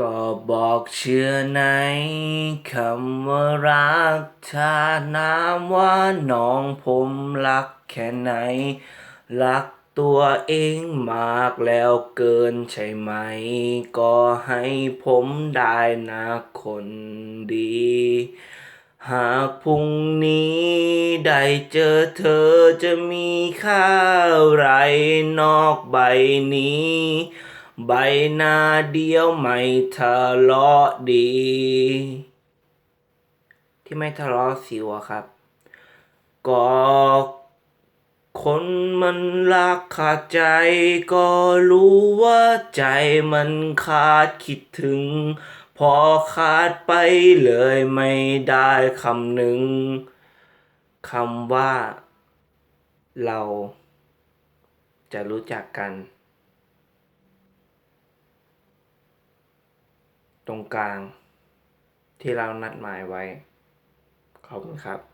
ก็บอกเชื่อในคำว่ารักถ้าน้ำว่าน้องผมรักแค่ไหน รักตัวเองมากแล้วเกินใช่ไหม ก็ให้ผมได้นะคนดี หากพรุ่งนี้ได้เจอเธอจะมีค่าไรนอกใบนี้ ใบหน้าเดียวไม่ทะเลาะดี ที่ไม่ทะเลาะสิวะครับ ก็คนมันรักขาดใจ ก็รู้ว่าใจมันขาดคิดถึง พอขาดไปเลยไม่ได้คำหนึ่งคำว่า เราจะรู้จักกัน ตรงกลาง ที่เรานัดหมายไว้ ขอบคุณครับ